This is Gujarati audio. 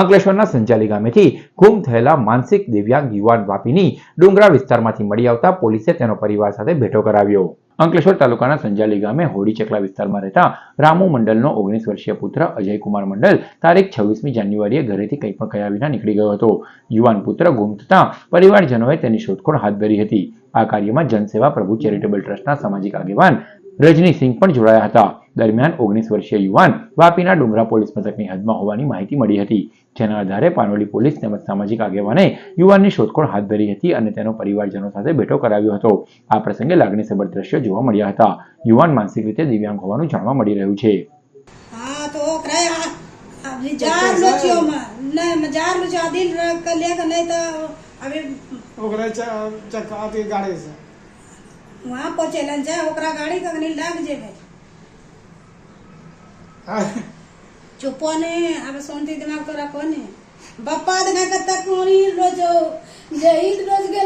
અંકલેશ્વરના સંચાલી ગામેથી ગુમ થયેલા માનસિક દિવ્યાંગ યુવાન વાપીની ડુંગરા વિસ્તારમાંથી મળી આવતા પોલીસે તેનો પરિવાર સાથે ભેટો કરાવ્યો. અંકલેશ્વર તાલુકાના સંજાલી ગામે હોડી ચકલા વિસ્તારમાં રહેતા રામુ મંડલનો ઓગણીસ વર્ષીય પુત્ર અજયકુમાર મંડલ તારીખ છવ્વીસમી જાન્યુઆરીએ ઘરેથી કંઈ પણ કયા વિના નીકળી ગયો હતો. યુવાન પુત્ર ગુમ થતાં પરિવારજનોએ તેની શોધખોળ હાથ ધરી હતી. આ કાર્યમાં જનસેવા, પ્રભુ ચેરિટેબલ ટ્રસ્ટના સામાજિક આગેવાન રજની સિંહ પણ જોડાયા હતા. દરમિયાન ઓગણીસ વર્ષીય યુવાન વાપીના ડુંગરા પોલીસ મથકની હદમાં હોવાની માહિતી મળી હતી. જેના આધારે પાનોલી પોલીસ તેમજ સામાજિક આગેવાને યુવાનની શોધખોળ હાથ ધરી હતી અને તેનો પરિવારજનો સાથે બેઠો કરાવ્યો હતો. આ પ્રસંગે લાગણીસભર દ્રશ્યો જોવા મળ્યા હતા. યુવાન માનસિક રીતે દિવ્યાંગ હોવાનું જાણવા મળી રહ્યું છે. વહાં પહોંચેલા છે ઓકરા ગાડી કગની લાગજે ભાઈ. ಚುಪ್ಪನೆ ಅವ ಸೊಂತಿ ದಿಮಾಗ್ ತೋರಕೋನೆ ಬಪ್ಪಾದ ನಗತ್ತ ಕೋಣಿ ರೋಜು ಜೈದ್ ರೋಜ್ಗೆ